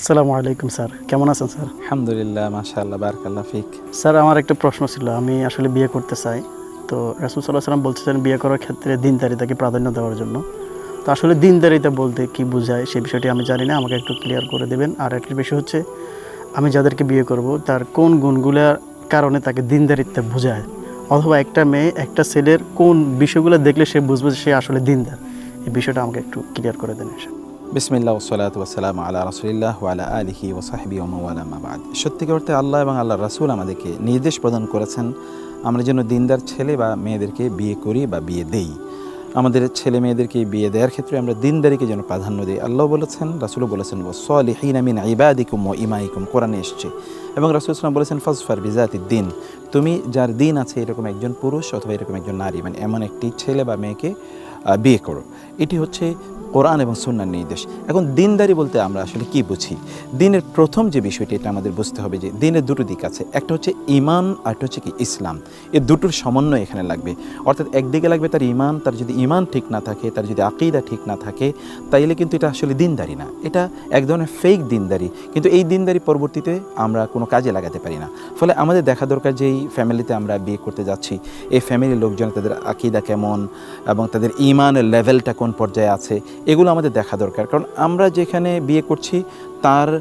আসসালামু আলাইকুম স্যার। কেমন আছেন স্যার? আলহামদুলিল্লাহ মাশাআল্লাহ বারাকাল্লাহ ফিক। স্যার আমার একটা প্রশ্ন ছিল। আমি আসলে বিয়ে করতে চাই। তো রাসুল সাল্লাহ সাল্লাম বিয়ে করার ক্ষেত্রে দিনদারিতাকে প্রাধান্য দেওয়ার জন্য। তো আসলে দিনদারিতা বলতে কি বোঝায় সেই বিষয়টি আমি জানি না। আমাকে একটু ক্লিয়ার করে দেবেন। আর একটা বিষয় হচ্ছে আমি যাদেরকে বিয়ে করব তার কোন গুণগুলোর কারণে তাকে দিনদারিতা বোঝায়? অথবা একটা মেয়ে একটা ছেলের কোন বিষয়গুলো দেখলে সে বুঝবে যে সে আসলে দিনদার? এই বিষয়টা আমাকে একটু ক্লিয়ার করে দেন এসে বিসমিল্লাহ ওসলাত ওসালাম আল্লাহ রসুলিল্লাহ ওয়ালা আলিহি ওসাহাবি ওমাওয়ালা মাবাদ সত্যিকার অর্থে আল্লাহ এবং আল্লাহ রাসুল আমাদেরকে নির্দেশ প্রদান করেছেন, আমরা যেন দিনদার ছেলে বা মেয়েদেরকে বিয়ে করি বা বিয়ে দেই। আমাদের ছেলে মেয়েদেরকে বিয়ে দেওয়ার ক্ষেত্রে আমরা দিনদারিকে যেন প্রাধান্য দিই। আল্লাহ বলেছেন, রাসুলও বলেছেন সলিহিন আমিন ইবাদিকুম ও ইমাইকুম, কোরআনে এসছে। এবং রাসুল ইসলাম বলেছেন, ফজফার বিজাতি দিন। তুমি যার দিন আছে এরকম একজন পুরুষ অথবা এরকম একজন নারী মানে এমন একটি ছেলে বা মেয়েকে বিয়ে করো। এটি হচ্ছে কোরআন এবং সুন্নার নির্দেশ। এখন দিনদারি বলতে আমরা আসলে কি বুঝি? দিনের প্রথম যে বিষয়টি, এটা আমাদের বুঝতে হবে যে দিনের দুটো দিক আছে। একটা হচ্ছে ইমান একটা হচ্ছে কি ইসলাম। এই দুটোর সমন্বয় এখানে লাগবে। অর্থাৎ একদিকে লাগবে তার ইমান তার যদি ইমান ঠিক না থাকে, তার যদি আকিদা ঠিক না থাকে, তাইলে কিন্তু এটা আসলে দিনদারি না। এটা এক ধরনের ফেক দিনদারি। কিন্তু এই দিনদারি পরবর্তীতে আমরা কোনো কাজে লাগাতে পারি না। ফলে আমাদের দেখা দরকার যে এই ফ্যামিলিতে আমরা বিয়ে করতে যাচ্ছি। এই ফ্যামিলির লোকজন তাদের আকিদা কেমন এবং তাদের ইমানের লেভেলটা কোন পর্যায়ে আছে? এগুলো আমাদের দেখা দরকার। কারণ আমরা যেখানে বিয়ে করছি, তার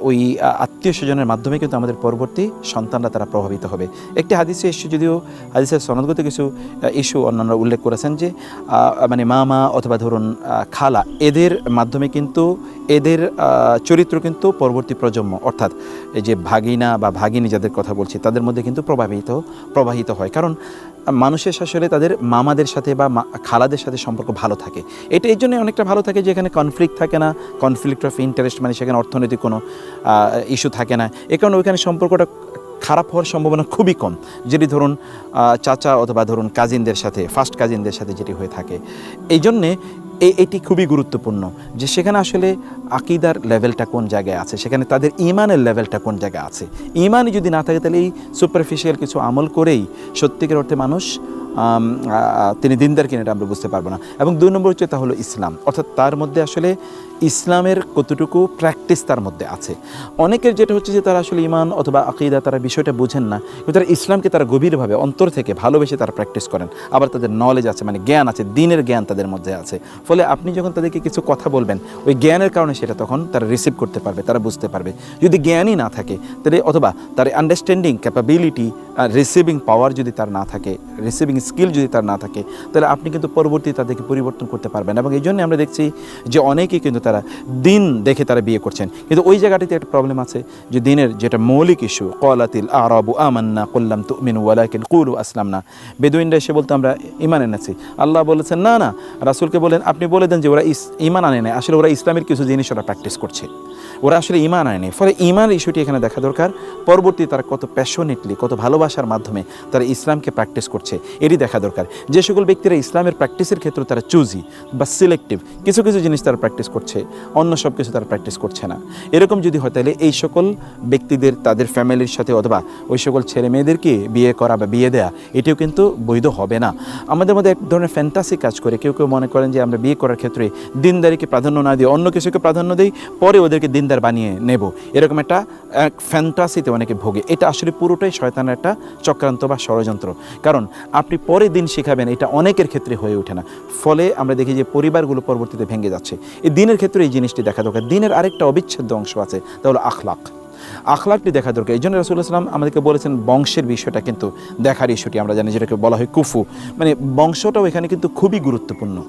ওই আত্মীয় স্বজনের মাধ্যমে কিন্তু আমাদের পরবর্তী সন্তানরা তারা প্রভাবিত হবে। একটি হাদিসে এসে যদিও, হাদিসের সনদগত কিছু ইস্যু অন্যান্য উল্লেখ করেছেন যে মানে মামা অথবা ধরুন খালা, এদের মাধ্যমে কিন্তু, এদের চরিত্র কিন্তু পরবর্তী প্রজন্ম, অর্থাৎ যে ভাগিনা বা ভাগিনী যাদের কথা বলছি, তাদের মধ্যে কিন্তু প্রভাবিত, প্রবাহিত হয়। কারণ মানুষের আসলে তাদের মামাদের সাথে বা খালাদের সাথে সম্পর্ক ভালো থাকে। এটা এই জন্য অনেকটা ভালো থাকে যে এখানে কনফ্লিক্ট থাকে না। কনফ্লিক্ট অফ ইন্টারেস্ট মানে সেখানে অর্থনৈতিক কোনো ইস্যু থাকে না। এ কারণে ওইখানে সম্পর্কটা খারাপ হওয়ার সম্ভাবনা খুবই কম। যেটি ধরুন চাচা অথবা ধরুন কাজিনদের সাথে ফার্স্ট কাজিনদের সাথে যেটি হয়ে থাকে। এই জন্যে এটি খুবই গুরুত্বপূর্ণ যে সেখানে আসলে আকিদার লেভেলটা কোন জায়গায় আছে, সেখানে তাদের ইমানের লেভেলটা কোন জায়গায় আছে। ইমানই যদি না থাকে তাহলে এই সুপারফিশিয়াল কিছু আমল করেই সত্যিকার অর্থে মানুষ তিনি দিনদার কিনা এটা আমরা বুঝতে পারব না। এবং দুই নম্বর হচ্ছে তা হলো ইসলাম। অর্থাৎ তার মধ্যে আসলে ইসলামের কতটুকু প্র্যাকটিস তার মধ্যে আছে? অনেকের যেটা হচ্ছে যে তারা আসলে ইমান অথবা আকিদা তারা বিষয়টা বোঝেন না, কিন্তু তারা ইসলামকে তারা গভীরভাবে অন্তর থেকে ভালোবেসে তারা প্র্যাকটিস করেন। আবার তাদের নলেজ আছে মানে জ্ঞান আছে, দিনের জ্ঞান তাদের মধ্যে আছে। ফলে আপনি যখন তাদেরকে কিছু কথা বলবেন, ওই জ্ঞানের কারণে সেটা তখন তারা রিসিভ করতে পারবে, তারা বুঝতে পারবে। যদি জ্ঞানই না থাকে, তাহলে অথবা তার আন্ডারস্ট্যান্ডিং ক্যাপাবিলিটি রিসিভিং পাওয়ার যদি তার না থাকে রিসিভিং স্কিল যদি তার না থাকে, তাহলে আপনি কিন্তু পরবর্তী তাদেরকে পরিবর্তন করতে পারবেন। এবং এই জন্য আমরা দেখছি যে অনেকেই কিন্তু তারা দিন দেখে তারা বিয়ে করছেন। কিন্তু ওই জায়গাটিতে একটা প্রবলেম আছে যে দিনের যেটা মৌলিক ইস্যু কলাতিল আরবু আমান্না করলাম তুমিন ওয়ালাকিন কুলু আসলাম না বেদুইনরা এসে বলতে, আমরা ইমান এনেছি। আল্লাহ বলেছেন, না না। রাসুলকে বলেন, আপনি বলে দেন যে ওরা ইস ইমান আনে নাই। আসলে ওরা ইসলামের কিছু জিনিস ওরা প্র্যাকটিস করছে। ওরা আসলে ইমান আনেনি ফলে ইমান ইস্যুটি এখানে দেখা দরকার। পরবর্তী তারা কত প্যাশনেটলি কত ভালোবাসার মাধ্যমে তারা ইসলামকে প্র্যাকটিস করছে, এটি দেখা দরকার। যে সকল ব্যক্তিরা ইসলামের প্র্যাকটিসের ক্ষেত্রে তারা চুজি বা সিলেক্টিভ কিছু কিছু জিনিস তারা প্র্যাকটিস করছে। অন্য সব কিছু তারা প্র্যাকটিস করছে না। এরকম যদি হয়, তাহলে এই সকল ব্যক্তিদের, তাদের ফ্যামিলির সাথে অথবা ওই সকল ছেলে মেয়েদেরকে বিয়ে করা বা বিয়ে দেয়া, এটিও কিন্তু বৈধ হবে না। আমাদের মধ্যে এক ধরনের ফ্যান্টাসি কাজ করে। কেউ কেউ মনে করেন যে আমরা বিয়ে করার ক্ষেত্রে দিনদারিকে প্রাধান্য না দিয়ে অন্য কিছুকে প্রাধান্য দিই, পরে ওদেরকে দিনদার বানিয়ে নেব। এরকম একটা এক ফ্যান্টাসিতে অনেকে ভোগে। এটা আসলে পুরোটাই শয়তানের একটা চক্রান্ত বা ষড়যন্ত্র। কারণ আপনি পরে দিন শেখাবেন, এটা অনেকের ক্ষেত্রে হয়ে ওঠে না। ফলে আমরা দেখি যে পরিবারগুলো পরবর্তীতে ভেঙে যাচ্ছে। এই দিনের ক্ষেত্রে এই জিনিসটি দেখা দরকার। দিনের আরেকটা অবিচ্ছেদ্য অংশ আছে, তা হলো আখলাক। আখলাকটি দেখা দরকার। এই জন্য রসুল্লাহ আমাদেরকে বলেছেন, বংশের বিষয়টা কিন্তু দেখার ইস্যুটি আমরা জানি যেটাকে বলা হয় কুফু। মানে বংশটাও এখানে কিন্তু খুবই গুরুত্বপূর্ণ।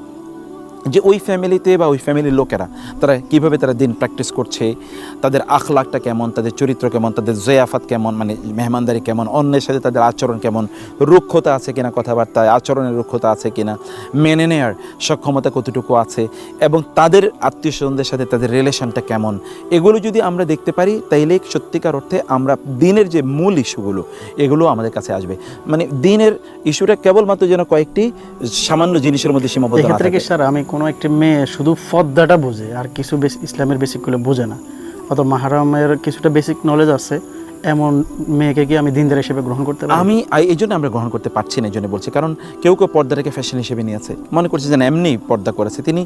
যে ওই ফ্যামিলিতে বা ওই ফ্যামিলির লোকেরা তারা কীভাবে তারা দিন প্র্যাকটিস করছে তাদের আখলাকটা কেমন তাদের চরিত্র কেমন তাদের জয়াফাত কেমন মানে মেহমানদারি কেমন অন্যের সাথে তাদের আচরণ কেমন রুক্ষতা আছে কিনা কথাবার্তায় আচরণের রুক্ষতা আছে কিনা মেনে নেওয়ার সক্ষমতা কতটুকু আছে এবং তাদের আত্মীয় স্বজনদের সাথে তাদের রিলেশনটা কেমন এগুলো যদি আমরা দেখতে পারি তাইলে সত্যিকার অর্থে আমরা দিনের যে মূল ইস্যুগুলো এগুলো আমাদের কাছে আসবে। মানে দিনের ইস্যুটা কেবলমাত্র যেন কয়েকটি সামান্য জিনিসের মধ্যে সীমাবদ্ধ আমি কোনো একটি মেয়ে শুধু ফদ্দাটা বোঝে, আর কিছু বেশ ইসলামের বেসিকগুলো বোঝে না। অত মাহারামের কিছুটা বেসিক নলেজ আছে এমন মেয়েকে কি আমি দিনদার হিসেবে গ্রহণ করতে পারি? আমি এই জন্য আমরা গ্রহণ করতে পারছি না, এই জন্য বলছি। কারণ কেউ কেউ পর্দাটাকে ফ্যাশন হিসেবে নিয়েছে। মনে করছে যেন এমনি পর্দা করেছে। তিনি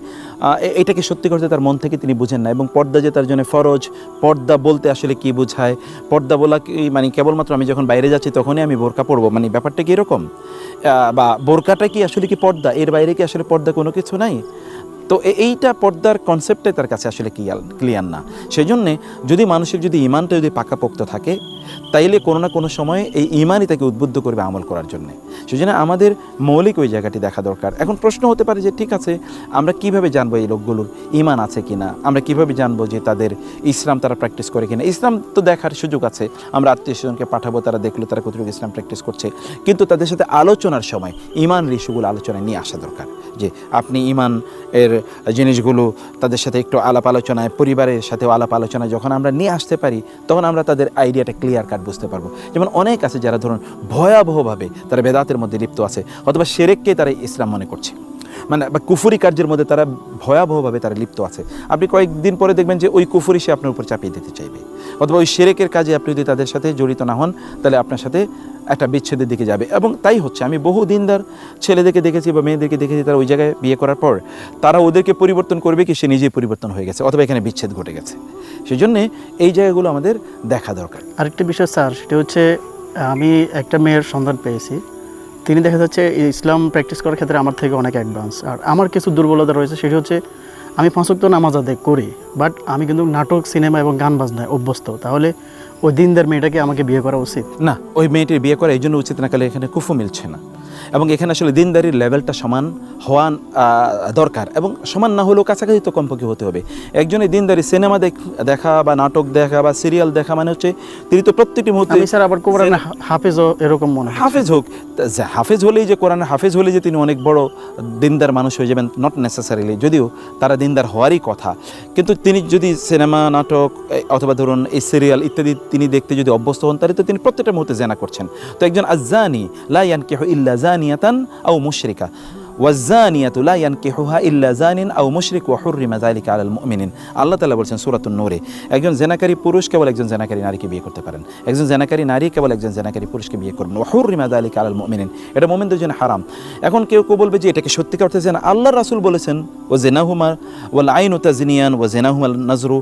এটাকে সত্যি করতে তার মন থেকে তিনি বুঝেন না? এবং পর্দা যে তার জন্য ফরজ, পর্দা বলতে আসলে কি বোঝায়? পর্দা বলা কি মানে কেবলমাত্র আমি যখন বাইরে যাচ্ছি তখনই আমি বোরকা পরবো? মানে ব্যাপারটা কি এরকম? বা বোরকাটা কি আসলে কি পর্দা? এর বাইরে কি আসলে পর্দা কোনো কিছু নাই? তো এইটা পর্দার কনসেপ্টটাই তার কাছে আসলে ক্লিয়ার ক্লিয়ার না। সেই জন্যে যদি মানুষের যদি ইমানটা যদি পাকাপোক্ত থাকে, তাইলে কোনো না কোনো সময়ে এই ইমানই তাকে উদ্বুদ্ধ করবে আমল করার জন্যে। সেই জন্য আমাদের মৌলিক ওই জায়গাটি দেখা দরকার। এখন প্রশ্ন হতে পারে যে, ঠিক আছে, আমরা কীভাবে জানব এই লোকগুলোর ইমান আছে কিনা? আমরা কীভাবে জানব যে তাদের ইসলাম তারা প্র্যাকটিস করে কিনা? ইসলাম তো দেখার সুযোগ আছে। আমরা আত্মীয় স্বজনকে পাঠাবো, তারা দেখল, তারা কতটুকু ইসলাম প্র্যাকটিস করছে। কিন্তু তাদের সাথে আলোচনার সময়, ইমান ইস্যুগুলো আলোচনায় নিয়ে আসা দরকার। যে আপনি ইমান এর জিনিসগুলো তাদের সাথে একটু আলাপ আলোচনায়, পরিবারের সাথেও আলাপ আলোচনায় যখন আমরা নিয়ে আসতে পারি, তখন আমরা তাদের আইডিয়াটা ক্লিয়ার কাট বুঝতে পারব। যেমন অনেক আছে যারা ধরুন ভয়াবহভাবে তারা বেদাতের মধ্যে লিপ্ত আছে অথবা সেরেককে তারা ইসলাম মনে করছে। মানে বা কুফুরি কার্যের মধ্যে তারা ভয়াবহভাবে তারা লিপ্ত আছে। আপনি কয়েকদিন পরে দেখবেন যে ওই কুফুরি সে আপনার উপর চাপিয়ে দিতে চাইবে। অথবা ওই সেরেকের কাজে আপনি যদি তাদের সাথে জড়িত না হন, তাহলে আপনার সাথে একটা বিচ্ছেদের দিকে যাবে। এবং তাই হচ্ছে, আমি বহু দিনদার ছেলেদেরকে দেখেছি বা মেয়েদেরকে দেখেছি, তারা ওই জায়গায় বিয়ে করার পর তারা ওদেরকে পরিবর্তন করবে কি, সে নিজেই পরিবর্তন হয়ে গেছে, অথবা এখানে বিচ্ছেদ ঘটে গেছে। সেই জন্যে এই জায়গাগুলো আমাদের দেখা দরকার। আরেকটা বিষয় স্যার, সেটা হচ্ছে, আমি একটা মেয়ের সন্ধান পেয়েছি। তিনি দেখা যাচ্ছে, ইসলাম প্র্যাকটিস করার ক্ষেত্রে আমার থেকে অনেক অ্যাডভান্স আর আমার কিছু দুর্বলতা রয়েছে, সেটি হচ্ছে আমি পাঁচক্ত নামাজ আদায় করি বাট আমি কিন্তু নাটক, সিনেমা এবং গান বাজনায় অভ্যস্ত। তাহলে ওই দিনদার মেয়েটাকে আমাকে বিয়ে করা উচিত? না, ওই মেয়েটির বিয়ে করা এই জন্য উচিত না কালে এখানে কুফু মিলছে না। এবং এখানে আসলে দিনদারির লেভেলটা সমান হওয়া দরকার এবং সমান না হলেও কাছাকাছি তো কমপক্ষে হতে হবে। একজনের দিনদারি সিনেমা দেখা বা নাটক দেখা বা সিরিয়াল দেখা মানে হচ্ছে তিনি তো প্রত্যেকটি মুহূর্তে আমি স্যার আবার কোরআন হাফেজও এরকম মনে হাফেজ হোক হাফেজ হলেই যে কোরআন হাফেজ হলেই যে তিনি অনেক বড় দিনদার মানুষ হয়ে যাবেন নট নেসেসারিলি যদিও তারা দিনদার হওয়ারই কথা। কিন্তু তিনি যদি সিনেমা নাটক অথবা ধরুন এই সিরিয়াল ইত্যাদি তিনি দেখতে যদি অভ্যস্ত হন তাহলে তো তিনি প্রত্যেকটা মুহূর্তে জেনা করছেন। তো একজন আজানি লাইয়ান কেহ ইল্লা জানিয়াতান আও মুশরিকা ওয়াজানিয়াতু লা ইয়ানকিহুহা ইল্লা জানিন আও মুশরিক ওয়া হুররিমা যালিকা আলাল মুমিনিন। আল্লাহ তাআলা বলছেন সূরাতুন নূরে, একজন জেনাকারী পুরুষ কেবল একজন জেনাকারী নারীকে বিয়ে করতে পারেন। একজন জেনাকারী নারী কেবল একজন জেনাকারী পুরুষকে বিয়ে করবেন ওয়া হুররিমা যালিকা আলাল মুমিনিন। এটা মুমিনদের জন্য হারাম। এখন কেউ কেউ বলবে যে এটাকে সত্যিকার অর্থে জেনা? আল্লাহর রাসূল বলেছেন ও জেনাহুমা ওয়াল আইনু তাজনিয়ান ওয়া জেনাহুমাল নাজরু।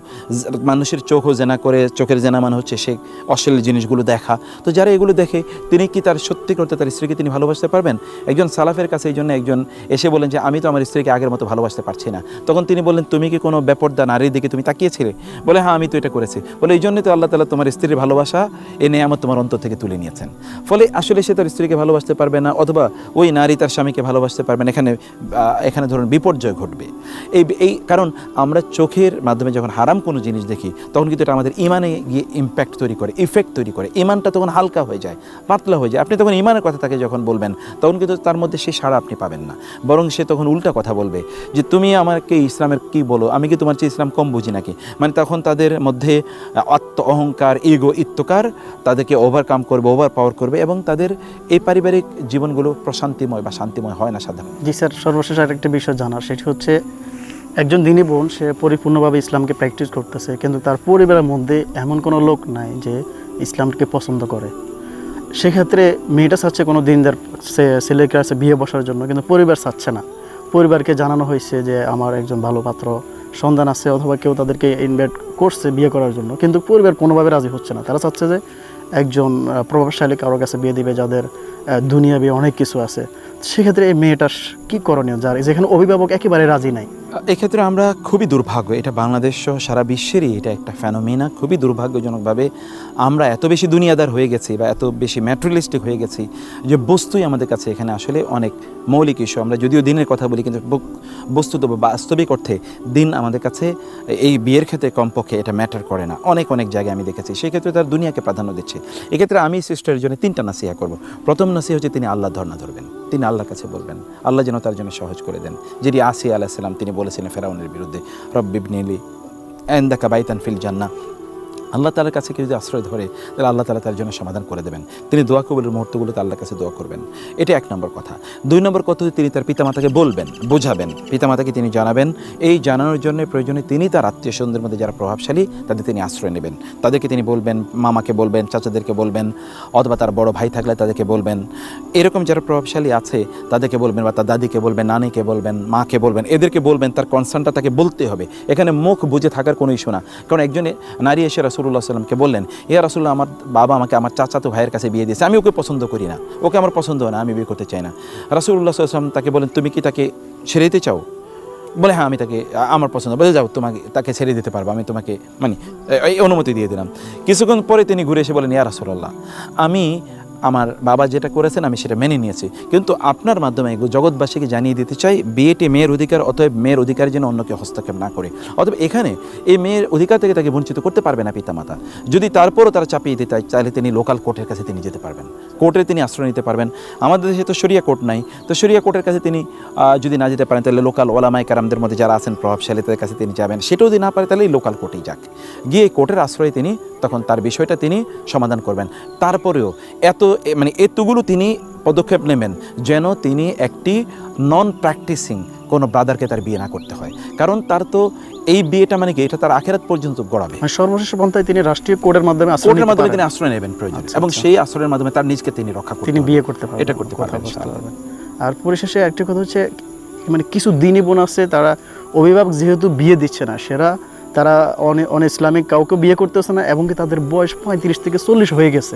মানুষের চোখও জেনা করে, চোখের জেনা মানে হচ্ছে সে অশ্লীল জিনিসগুলো দেখা। তো যারা এগুলো দেখে, তিনি কি তার সত্যি করতে তার স্ত্রীকে তিনি ভালোবাসতে পারবেন? একজন সালাফের কাছে এই জন্য একজন এসে বলেন যে, আমি তো আমার স্ত্রীকে আগের মতো ভালোবাসতে পারছি না। তখন তিনি বললেন, তুমি কি কোনো বেপর্দা নারীর দিকে তুমি তাকিয়েছিলে? বলে হ্যাঁ আমি তো এটা করেছি। বলে, এই জন্যই তো আল্লাহ তালা তোমার স্ত্রীর ভালোবাসা এ নেয়ামত তোমার অন্তর থেকে তুলে নিয়েছেন। ফলে আসলে সে তার স্ত্রীকে ভালোবাসতে পারবে না, অথবা ওই নারী তার স্বামীকে ভালোবাসতে পারবে না। এখানে এখানে ধরুন বিপর্যয় ঘটবে। এই এই কারণ আমরা চোখের মাধ্যমে যখন হারাম কোনো জিনিস দেখি, তখন কিন্তু এটা আমাদের ইমানে গিয়ে ইম্প্যাক্ট তৈরি করে ইফেক্ট তৈরি করে। ইমানটা তখন হালকা হয়ে যায়, পাতলা হয়ে যায়। আপনি তখন ইমানের কথা তাকে যখন বলবেন, তখন কিন্তু তার মধ্যে সেই সাড়া আপনি পাবেন না। বরং সে তখন উল্টা কথা বলবে যে, তুমি আমাকে ইসলামের কি বলো? আমি কি তোমার চেয়ে ইসলাম কম বুঝি নাকি? মানে তখন তাদের মধ্যে আত্ম অহংকার ইগো ইত্যকার তাদেরকে ওভারকাম করবে ওভার পাওয়ার করবে এবং তাদের এই পারিবারিক জীবনগুলো প্রশান্তিময় বা শান্তিময় হয় না সাধারণত জি স্যার, সর্বশেষ আরেকটা বিষয় জানার, সেটি হচ্ছে একজন দিনী বোন, সে পরিপূর্ণভাবে ইসলামকে প্র্যাকটিস করতেছে, কিন্তু তার পরিবারের মধ্যে এমন কোনো লোক নাই যে ইসলামকে পছন্দ করে। সেক্ষেত্রে মেয়েটা চাচ্ছে কোনো দিনদার ছেলের কাছে বিয়ে বসার জন্য, কিন্তু পরিবার চাচ্ছে না। পরিবারকে জানানো হয়েছে যে আমার একজন ভালো পাত্র সন্ধান আছে অথবা কেউ তাদেরকে ইনভাইট করছে বিয়ে করার জন্য, কিন্তু পরিবার কোনোভাবে রাজি হচ্ছে না। তারা চাচ্ছে যে একজন প্রভাবশালী কারোর কাছে বিয়ে দিবে যাদের দুনিয়া বিয়ে অনেক কিছু আছে। সেক্ষেত্রে এই মেয়েটার কি করণীয়? যার যেখানে অভিভাবক একেবারে রাজি নাই। এক্ষেত্রে আমরা খুবই দুর্ভাগ্য। এটা বাংলাদেশ সহ সারা বিশ্বেরই এটা একটা ফ্যানোমিনা খুবই দুর্ভাগ্যজনকভাবে আমরা এত বেশি দুনিয়াদার হয়ে গেছি বা এত বেশি ম্যাটেরিয়ালিস্টিক হয়ে গেছি যে বস্তুই আমাদের কাছে এখানে আসলে অনেক মৌলিক ইস্যু। আমরা যদিও দিনের কথা বলি, কিন্তু বস্তুত বাস্তবিক অর্থে দিন আমাদের কাছে এই বিয়ের ক্ষেত্রে কমপক্ষে এটা ম্যাটার করে না। অনেক অনেক জায়গায় আমি দেখেছি। সেই ক্ষেত্রে তার দুনিয়াকে প্রাধান্য দিচ্ছে। এক্ষেত্রে আমি সিস্টারের জন্য তিনটা নাসিহা করব। প্রথম নাসিহা হচ্ছে তিনি আল্লাহ ধর্ণা ধরবেন। তিনি আল্লাহর কাছে বলবেন, আল্লাহ যেন তার জন্য সহজ করে দেন। যিনি আসি আলাহিসাল্লাম তিনি বলেছিলেন ফেরাউনের বিরুদ্ধে রব্বিবনিলি এন্দাকা বাইতান ফিল জান্না আল্লাহ তালার কাছে কেউ যদি আশ্রয় ধরে, তাহলে আল্লাহ তালা তার জন্য সমাধান করে দেবেন। তিনি দোয়া কবুলের মুহূর্তগুলোতে আল্লাহর কাছে দোয়া করবেন। এটা এক নম্বর কথা। দুই নম্বর কথা তিনি তার পিতামাতাকে বলবেন, বোঝাবেন। পিতামাতাকে তিনি জানাবেন। এই জানানোর জন্য প্রয়োজনে তিনি তার আত্মীয় স্বজনদের মধ্যে যারা প্রভাবশালী, তাদের তিনি আশ্রয় নেবেন। তাদেরকে তিনি বলবেন, মামাকে বলবেন, চাচাদেরকে বলবেন, অথবা তার বড় ভাই থাকলে তাদেরকে বলবেন। এরকম যারা প্রভাবশালী আছে, তাদেরকে বলবেন বা তার দাদিকে বলবেন, নানিকে বলবেন, মাকে বলবেন, এদেরকে বলবেন, তার কনসার্নটা তাকে বলতে হবে। এখানে মুখ বুঝে থাকার কোনো ইস্যু না। কারণ একজনে নারী এসে রাসুল্লাহ সাল্লামকে বললেন, ইয়া রসুল্লাহ আমার বাবা আমাকে আমার চাচাতো ভাইয়ের কাছে বিয়ে দিয়েছে, আমি ওকে পছন্দ করি না। ওকে আমার পছন্দ না, আমি বিয়ে করতে চাই না। রাসুল্লাহ সাল্লাম তাকে বলেন তুমি কি তাকে ছেড়ে দিতে চাও? বলে হ্যাঁ আমি তাকে, আমার পছন্দ। বলে, যাও, তোমাকে, তাকে ছেড়ে দিতে পারব, আমি তোমাকে মানে অনুমতি দিয়ে দিলাম। কিছুক্ষণ পরে তিনি ঘুরে এসে বলেন, ইয়া রাসুল্লাহ আমি আমার বাবা যেটা করেছেন, আমি সেটা মেনে নিয়েছি। কিন্তু আপনার মাধ্যমে জগৎবাসীকে জানিয়ে দিতে চাই, বিয়েটি মেয়ের অধিকার, অতএব মেয়ের অধিকার যেন অন্যকে হস্তক্ষেপ না করে। অতএব এখানে এই মেয়ের অধিকার থেকে তাকে বঞ্চিত করতে পারবে না পিতামাতা। যদি তারপরও তারা চাপিয়ে দিতে চায়, তাহলে তিনি লোকাল কোর্টের কাছে তিনি যেতে পারবেন। কোর্টে তিনি আশ্রয় নিতে পারবেন। আমাদের দেশে তো শরিয়া কোর্ট নাই। তো শরিয়া কোর্টের কাছে তিনি যদি না যেতে পারেন, তাহলে লোকাল ওলামাই কারামদের মধ্যে যারা আছেন প্রভাবশালী তাদের কাছে তিনি যাবেন। সেটাও যদি না পারে, তাহলে লোকাল কোর্টেই যাক। গিয়ে কোর্টের আশ্রয়ে তিনি, তখন তার বিষয়টা তিনি সমাধান করবেন। তারপরেও এত মানে এতগুলো তিনি পদক্ষেপ নেবেন যেন তিনি একটি নন প্র্যাকটিসিং কোনো ব্রাদারকে তার বিয়ে না করতে হয়। কারণ তার তো এই বিয়েটা মানে কি এটা তার আখেরাত পর্যন্ত গড়াবে। মানে সর্বশেষ পন্থায় তিনি রাষ্ট্রীয় কোর্টের মাধ্যমে কোর্টের মাধ্যমে তিনি আশ্রয় নেবেন প্রয়োজন আচ্ছা, এবং আচ্ছা। সেই আশ্রয়ের মাধ্যমে তার নিজকে তিনি রক্ষা করতে তিনি বিয়ে করতে পারবেন এটা করতে পারবেন। আর পরিশেষে একটি কথা হচ্ছে মানে কিছু দিনই বোন আছে তারা অভিভাবক যেহেতু বিয়ে দিচ্ছে না সেরা তারা অনে অন ইসলামিক কাউকে বিয়ে করতেছে না এবং কি তাদের বয়স পঁয়ত্রিশ থেকে চল্লিশ হয়ে গেছে।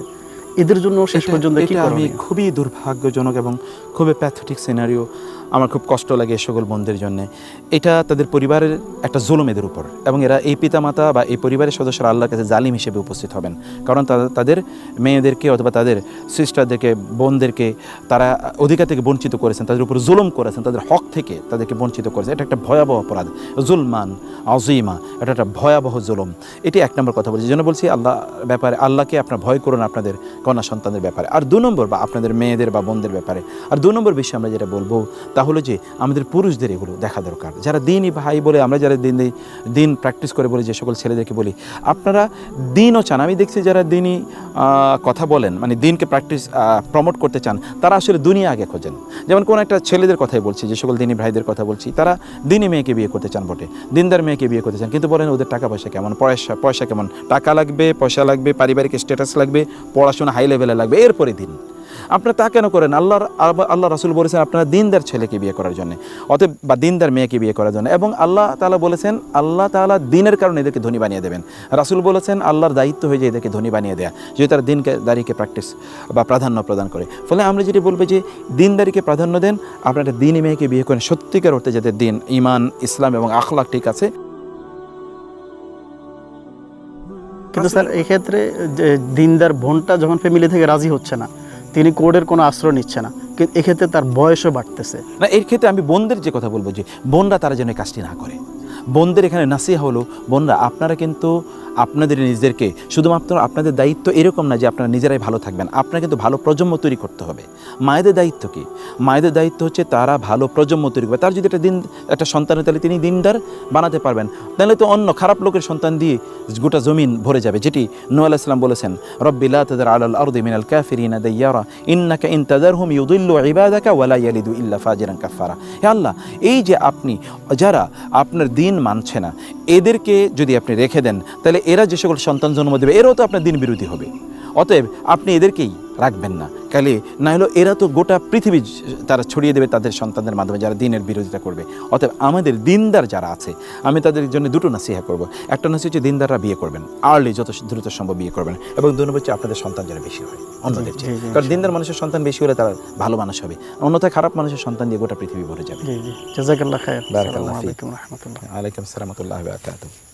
এদের জন্য শেষ পর্যন্ত কি এটা আমি খুবই দুর্ভাগ্যজনক এবং খুবই প্যাথেটিক সিনারিও আমার খুব কষ্ট লাগে এই সকল বোনদের জন্য। এটা তাদের পরিবারের একটা জুলুম এদের উপর এবং এরা এই পিতামাতা বা এই পরিবারের সদস্যরা আল্লাহর কাছে জালিম হিসেবে উপস্থিত হবেন। কারণ তারা তাদের মেয়েদেরকে অথবা তাদের সিস্টারদেরকে বোনদেরকে তারা অধিকার থেকে বঞ্চিত করেছেন তাদের উপর জুলুম করেছেন তাদের হক থেকে তাদেরকে বঞ্চিত করেছেন। এটা একটা ভয়াবহ অপরাধ। জুলমান আজিমা এটা একটা ভয়াবহ জুলুম। এটি এক নম্বর কথা বলছি। যেন বলছি আল্লাহ ব্যাপারে আল্লাহকে আপনার ভয় করুন আপনাদের। কন্যা সন্তানদের ব্যাপারে। আর দু নম্বর বা আপনাদের মেয়েদের বা বোনদের ব্যাপারে। আর দু নম্বর বিষয়ে আমরা যেটা বলব, তা হলো যে আমাদের পুরুষদের এগুলো দেখা দরকার। যারা দিনই ভাই বলে, আমরা যারা দিন দিন প্র্যাকটিস করে বলি, যে সকল ছেলেদেরকে বলি, আপনারা দিনও চান। আমি দেখছি যারা দিনই কথা বলেন মানে দিনকে প্র্যাকটিস প্রমোট করতে চান, তারা আসলে দুনিয়া আগে খোঁজেন। যেমন কোন একটা ছেলেদের কথাই বলছি, যে সকল দিনী ভাইদের কথা বলছি, তারা দিনই মেয়েকে বিয়ে করতে চান বটে। দিনদার মেয়েকে বিয়ে করতে চান, কিন্তু বলেন ওদের টাকা পয়সা কেমন? পয়সা পয়সা কেমন? টাকা লাগবে, পয়সা লাগবে, পারিবারিক স্ট্যাটাস লাগবে, পড়াশোনা হাই লেভেলে লাগবে। এরপরে দিন। আপনারা তা কেন করেন? আল্লাহর আল্লাহ- রাসুল বলেছেন আপনারা দিনদার ছেলেকে বিয়ে করার জন্য। অতএব বা দিনদার মেয়েকে বিয়ে করার জন্য। এবং আল্লাহ তাআলা বলেছেন, আল্লাহ তাআলা দিনের কারণে এদেরকে ধনী বানিয়ে দেবেন। রাসুল বলেছেন, আল্লাহর দায়িত্ব হয়ে যায় এদেরকে ধনী বানিয়ে দেয়া যদি তারা দিনকে দাঁড়িয়ে প্র্যাকটিস বা প্রাধান্য প্রদান করে। ফলে আমরা যেটি বলব যে, দিনদারিকে প্রাধান্য দেন, আপনারা দিনই মেয়েকে বিয়ে করেন। সত্যিকার অর্থে যাদের দিন ইমান ইসলাম এবং আখলাক ঠিক আছে কিন্তু স্যার, এক্ষেত্রে দিনদার বোনটা যখন ফ্যামিলি থেকে রাজি হচ্ছে না, তিনি কোর্টের কোনো আশ্রয় নিচ্ছে না। কিন্তু এক্ষেত্রে তার বয়সও বাড়তেছে। না, এর ক্ষেত্রে আমি বোনদের যে কথা বলব যে, বোনরা তারা যেন কাজটি না করে। বোনদের এখানে নাসিহা হলো, বোনরা, আপনারা কিন্তু আপনাদের নিজেদেরকে, শুধুমাত্র আপনাদের দায়িত্ব এরকম না যে আপনারা নিজেরাই ভালো থাকবেন। আপনারা কিন্তু ভালো প্রজন্ম তৈরি করতে হবে। মায়েদের দায়িত্ব কি? মায়েদের দায়িত্ব হচ্ছে তারা ভালো প্রজন্ম তৈরি করবে। তার যদি একটা দিন, একটা সন্তান তাহলে তিনি দিনদার বানাতে পারবেন। তাহলে তো অন্য খারাপ লোকের সন্তান দিয়ে গোটা জমিন ভরে যাবে। যেটি নূহ আলাইহিস সালাম বলেছেন রব্বিলা তাদের আলাল আরদি মিনাল কাফিরিনা দাইয়ারা, ইন্নাকা ইন তাদারহুম ইউদিল্লু ইবাদাকা ওয়ালা ইয়ালিদু ইল্লা ফাজিরান কাফারা হে আল্লাহ, এই যে আপনি, যারা আপনার দিন মানছে না, এদেরকে যদি আপনি রেখে দেন, তাহলে এরা যে সকল সন্তান জন্ম দেবে এরাও তো আপনার দিন বিরোধী হবে। অতএব আপনি এদেরকেই রাখবেন না। কালে না হলো এরা তো গোটা পৃথিবী তারা ছড়িয়ে দেবে তাদের সন্তানদের মাধ্যমে যারা দিনের বিরোধিতা করবে। অতএব আমাদের দিনদার যারা আছে আমি তাদের জন্য দুটো নাসিহা করব। একটা নাসি হচ্ছে দিনদাররা বিয়ে করবেন। আর্লি যত দ্রুত সম্ভব বিয়ে করবেন এবং দু নম্বর হচ্ছে আপনাদের সন্তান যারা বেশি হয় অন্যদের চেয়ে। কারণ দিনদার মানুষের সন্তান বেশি হলে তারা ভালো মানুষ হবে। অন্যথায় খারাপ মানুষের সন্তান দিয়ে গোটা পৃথিবী ভরে যাবে। আলাইকুম সালামতুল্লাহ বারকাতুহ।